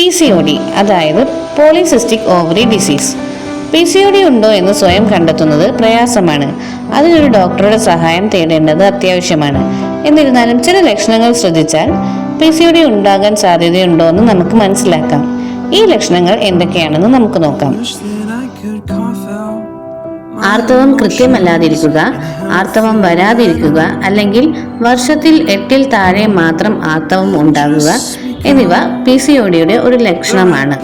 P C O D അതായത് polycystic ovary disease P C O D ഉണ്ടോ എന്ന് സ്വയം കണ്ടെത്തുന്നത് പ്രയാസമാണ്. അതിനൊരു ഡോക്ടറുടെ സഹായം തേടേണ്ടത് അത്യാവശ്യമാണ്. എന്നിരുന്നാലും ചില ലക്ഷണങ്ങൾ ശ്രദ്ധിച്ചാൽ പി സി ഒ ഡി ഉണ്ടാകാൻ സാധ്യതയുണ്ടോ എന്ന് നമുക്ക് മനസ്സിലാക്കാം. ഈ ലക്ഷണങ്ങൾ എന്തൊക്കെയാണെന്ന് നമുക്ക് നോക്കാം. ആർത്തവം കൃത്യമല്ലാതിരിക്കുക ആർത്തവം വരാതിരിക്കുക അല്ലെങ്കിൽ വർഷത്തിൽ എട്ടിൽ താഴെ മാത്രം ആർത്തവം ഉണ്ടാകുക എന്നിവ പി സി ഒ ഡിയുടെ ഒരു ലക്ഷണമാണ്.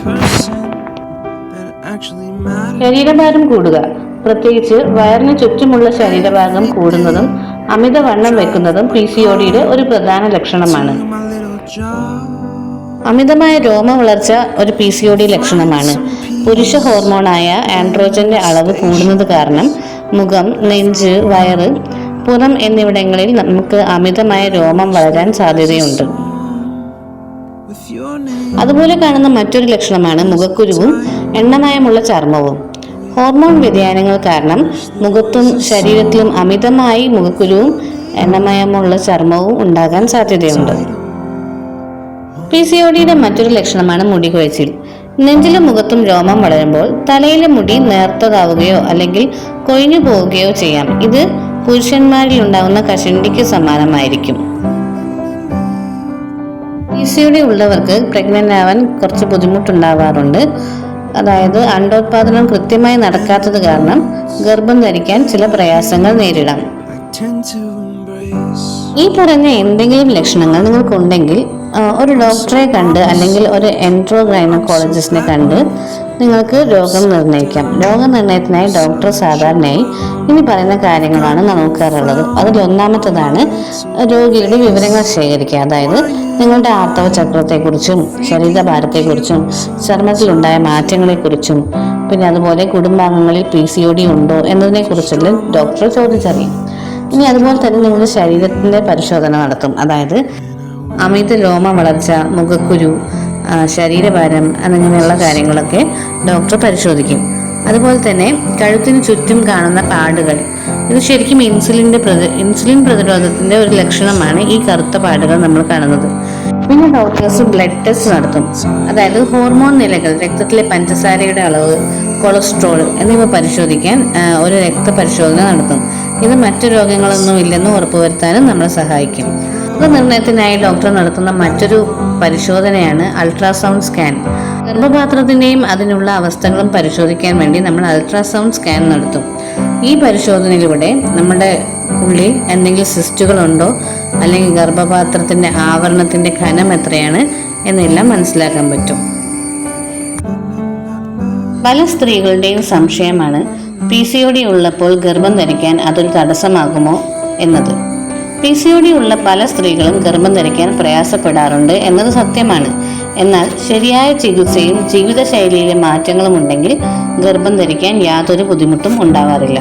ശരീരഭാരം കൂടുക പ്രത്യേകിച്ച് വയറിന് ചുറ്റുമുള്ള ശരീരഭാഗം കൂടുന്നതും അമിതവണ്ണം വെക്കുന്നതും പി സി ഒ ഡിയുടെ ഒരു പ്രധാന ലക്ഷണമാണ്. അമിതമായ രോമ വളർച്ച ഒരു പി സി ഒ ഡി ലക്ഷണമാണ് പുരുഷ ഹോർമോണായ ആൻഡ്രോജന്റെ അളവ് കൂടുന്നത് കാരണം മുഖം നെഞ്ച് വയറ് പുറം എന്നിവിടങ്ങളിൽ നമുക്ക് അമിതമായ രോമം വളരാൻ സാധ്യതയുണ്ട്. അതുപോലെ കാണുന്ന മറ്റൊരു ലക്ഷണമാണ് മുഖക്കുരുവും എണ്ണമയമുള്ള ചർമ്മവും. ഹോർമോൺ വ്യതിയാനങ്ങൾ കാരണം മുഖത്തും ശരീരത്തിലും അമിതമായി മുഖക്കുരുവും എണ്ണമയമുള്ള ചർമ്മവും ഉണ്ടാകാൻ സാധ്യതയുണ്ട്. പി സി ഒ ഡിയുടെ മറ്റൊരു ലക്ഷണമാണ് മുടി കൊഴിച്ചിൽ. നെഞ്ചിലും മുഖത്തും രോമം വളരുമ്പോൾ തലയിലെ മുടി നേർത്തതാവുകയോ അല്ലെങ്കിൽ കൊഴിഞ്ഞു പോവുകയോ ചെയ്യാം. ഇത് പുരുഷന്മാരിൽ ഉണ്ടാകുന്ന കഷണ്ടിക്ക് സമാനമായിരിക്കും. പി സി ഒ ഡി ഉള്ളവർക്ക് പ്രഗ്നന്റ് ആവാൻ കുറച്ച് ബുദ്ധിമുട്ടുണ്ടാവാറുണ്ട് അതായത് അണ്ടോത്പാദനം കൃത്യമായി നടക്കാത്തത് കാരണം ഗർഭം ധരിക്കാൻ ചില പ്രയാസങ്ങൾ നേരിടാം. ഈ പറഞ്ഞ എന്തെങ്കിലും ലക്ഷണങ്ങൾ നിങ്ങൾക്കുണ്ടെങ്കിൽ ഒരു ഡോക്ടറെ കണ്ട് അല്ലെങ്കിൽ ഒരു എൻട്രോ ഗൈനക്കോളജിസ്റ്റിനെ കണ്ട് നിങ്ങൾക്ക് രോഗം നിർണയിക്കാം. രോഗനിർണയത്തിനായി ഡോക്ടർ സാധാരണയായി ഇനി പറയുന്ന കാര്യങ്ങളാണ് നോക്കാറുള്ളത്. അതിലൊന്നാമത്തതാണ് രോഗിയുടെ വിവരങ്ങൾ ശേഖരിക്കുക. അതായത് നിങ്ങളുടെ ആർത്തവ ചക്രത്തെക്കുറിച്ചും ശരീരഭാരത്തെക്കുറിച്ചും ചർമ്മത്തിലുണ്ടായ മാറ്റങ്ങളെക്കുറിച്ചും പിന്നെ അതുപോലെ കുടുംബാംഗങ്ങളിൽ പി സി ഒ ഡി ഉണ്ടോ എന്നതിനെക്കുറിച്ചെല്ലാം ഡോക്ടർ ചോദിച്ചറിയും. ഇനി അതുപോലെ തന്നെ നിങ്ങളുടെ ശരീരത്തിന്റെ പരിശോധന നടത്തും. അതായത് അമിത രോമ വളർച്ച മുഖക്കുരു ശരീരഭാരം അങ്ങനെയുള്ള കാര്യങ്ങളൊക്കെ ഡോക്ടർ പരിശോധിക്കും. അതുപോലെ തന്നെ കഴുത്തിന് ചുറ്റും കാണുന്ന പാടുകൾ. ഇത് ശരിക്കും ഇൻസുലിന്റെ പ്രതി ഇൻസുലിൻ പ്രതിരോധത്തിന്റെ ഒരു ലക്ഷണമാണ് ഈ കറുത്ത പാടുകൾ നമ്മൾ കാണുന്നത്. പിന്നെ ഡോക്ടേഴ്സ് ബ്ലഡ് ടെസ്റ്റ് നടത്തും. അതായത് ഹോർമോൺ നിലകൾ രക്തത്തിലെ പഞ്ചസാരയുടെ അളവ് കൊളസ്ട്രോൾ എന്നിവ പരിശോധിക്കാൻ ഒരു രക്തപരിശോധന നടത്തും. ഇത് മറ്റു രോഗങ്ങളൊന്നും ഇല്ലെന്ന് ഉറപ്പുവരുത്താനും നമ്മളെ സഹായിക്കും. രോഗനിർണയത്തിനായി ഡോക്ടർ നടത്തുന്ന മറ്റൊരു പരിശോധനയാണ് അൾട്രാസൗണ്ട് സ്കാൻ. ഗർഭപാത്രത്തിന്റെയും അതിനുള്ള അവസ്ഥകളും പരിശോധിക്കാൻ വേണ്ടി നമ്മൾ അൾട്രാസൗണ്ട് സ്കാൻ നടത്തും. ഈ പരിശോധനയിലൂടെ നമ്മുടെ ഉള്ളിൽ എന്തെങ്കിലും സിസ്റ്റുകളുണ്ടോ? അല്ലെങ്കിൽ ഗർഭപാത്രത്തിന്റെ ആവരണത്തിന്റെ ഘനം എത്രയാണ് എന്നെല്ലാം മനസ്സിലാക്കാൻ പറ്റും. പല സ്ത്രീകളുടെയും സംശയമാണ് പി സി ഒ ഡി ഉള്ളപ്പോൾ ഗർഭം ധരിക്കാൻ അതൊരു തടസ്സമാകുമോ എന്നത്. പി സി ഒ ഡി ഉള്ള പല സ്ത്രീകളും ഗർഭം ധരിക്കാൻ പ്രയാസപ്പെടാറുണ്ട് എന്നത് സത്യമാണ്. എന്നാൽ ശരിയായ ചികിത്സയും ജീവിതശൈലിയിലെ മാറ്റങ്ങളും ഉണ്ടെങ്കിൽ ഗർഭം ധരിക്കാൻ യാതൊരു ബുദ്ധിമുട്ടും ഉണ്ടാവാറില്ല.